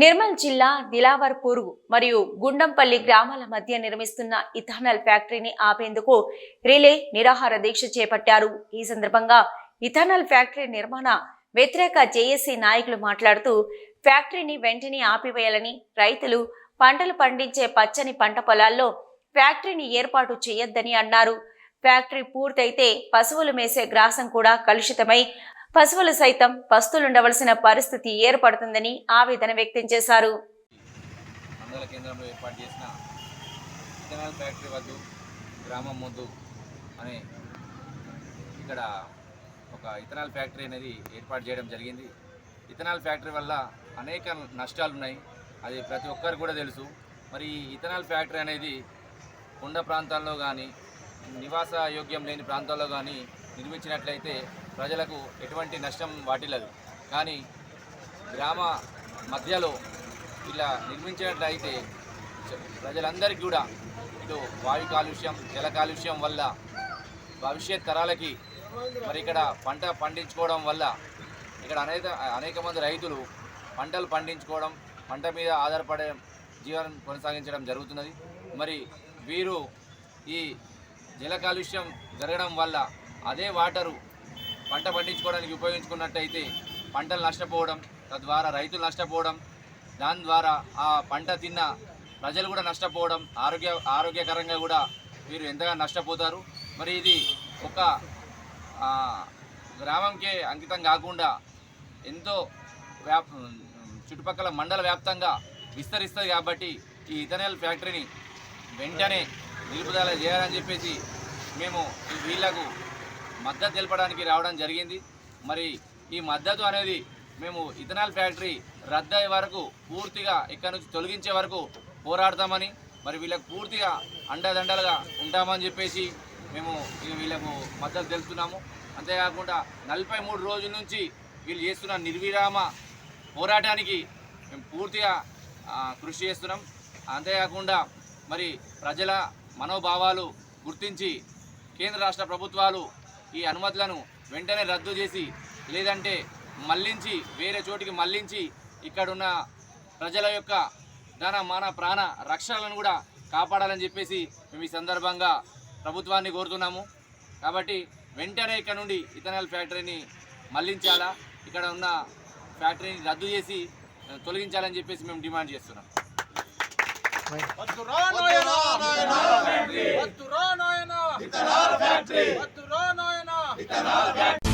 నిర్మల్ జిల్లా దిలావర్పూర్ మరియు గుండంపల్లి గ్రామాల మధ్య నిర్మిస్తున్న ఇథానల్ ఫ్యాక్టరీని ఆపేందుకు రిలే నిరాహార దీక్ష చేపట్టారు. ఈ సందర్భంగా ఇథానల్ ఫ్యాక్టరీ నిర్మాణ వ్యతిరేక జేఏసీ నాయకులు మాట్లాడుతూ ఫ్యాక్టరీని వెంటనే ఆపివేయాలని రైతులు పంటలు పండించే పచ్చని పంట పొలాల్లో ఫ్యాక్టరీని ఏర్పాటు చేయొద్దని అన్నారు. ఫ్యాక్టరీ పూర్తయితే పశువులు మేసే గ్రాసం కూడా కలుషితమై పశువులు సైతం పస్తులుండవలసిన పరిస్థితి ఏర్పడుతుందని ఆవేదన వ్యక్తం చేశారు. మండల కేంద్రంలో ఏర్పాటు చేసిన ఇథనాల్ ఫ్యాక్టరీ వద్దు గ్రామం ముందు అనే ఇక్కడ ఒక ఇథనాల్ ఫ్యాక్టరీ అనేది ఏర్పాటు చేయడం జరిగింది. ఇథనాల్ ఫ్యాక్టరీ వల్ల అనేక నష్టాలు ఉన్నాయి అది ప్రతి ఒక్కరు కూడా తెలుసు. మరి ఈ ఇథనాల్ ఫ్యాక్టరీ అనేది కొండ ప్రాంతాల్లో కానీ నివాస యోగ్యం లేని ప్రాంతాల్లో కానీ నిర్మించినట్లయితే ప్రజలకు ఎటువంటి నష్టం వాటిల్లదు. కానీ గ్రామ మధ్యలో ఇలా నిర్మించినట్లయితే ప్రజలందరికీ కూడా ఇటు వాయు కాలుష్యం జల కాలుష్యం వల్ల భవిష్యత్ తరాలకి మరి ఇక్కడ పంట పండించుకోవడం వల్ల ఇక్కడ అనేక అనేక మంది రైతులు పంటలు పండించుకోవడం పంట మీద ఆధారపడే జీవనం కొనసాగించడం జరుగుతున్నది. మరి వీరు ఈ జల కాలుష్యం జరగడం వల్ల అదే వాటరు పంట పండించుకోవడానికి ఉపయోగించుకున్నట్టయితే పంటలు నష్టపోవడం తద్వారా రైతులు నష్టపోవడం దాని ద్వారా ఆ పంట తిన్న ప్రజలు కూడా నష్టపోవడం ఆరోగ్య ఆరోగ్యకరంగా కూడా వీరు ఎంతగా నష్టపోతారు. మరి ఇది ఒక గ్రామంకే అంకితం కాకుండా ఎంతో వ్యాప్ చుట్టుపక్కల మండల వ్యాప్తంగా విస్తరిస్తుంది కాబట్టి ఈ ఇథనాల్ ఫ్యాక్టరీని వెంటనే నిలుపుదల చేయాలని చెప్పేసి మేము వీళ్ళకు మద్దతు తెలపడానికి రావడం జరిగింది. మరి ఈ మద్దతు అనేది మేము ఇథనాల్ ఫ్యాక్టరీ రద్దయ్యే వరకు పూర్తిగా ఇక్కడ నుంచి తొలగించే వరకు పోరాడతామని మరి వీళ్ళకు పూర్తిగా అండదండలుగా ఉంటామని చెప్పేసి మేము వీళ్ళకు మద్దతు తెలుపుతున్నాము. అంతేకాకుండా నలభై మూడు రోజుల నుంచి వీళ్ళు చేస్తున్న నిర్విరామ పోరాటానికి మేము పూర్తిగా కృషి చేస్తున్నాం. అంతేకాకుండా మరి ప్రజల మనోభావాలు గుర్తించి కేంద్ర రాష్ట్ర ప్రభుత్వాలు ఈ అనుమతులను వెంటనే రద్దు చేసి లేదంటే మళ్ళించి వేరే చోటికి మళ్ళించి ఇక్కడున్న ప్రజల యొక్క ధన మాన ప్రాణ రక్షణలను కూడా కాపాడాలని చెప్పేసి మేము ఈ సందర్భంగా ప్రభుత్వాన్ని కోరుతున్నాము. కాబట్టి వెంటనే ఇక్కడ నుండి ఇథనాల్ ఫ్యాక్టరీని మళ్ళించాలా? ఇక్కడ ఉన్న ఫ్యాక్టరీని రద్దు చేసి తొలగించాలని చెప్పేసి మేము డిమాండ్ చేస్తున్నాం. వద్దు that all that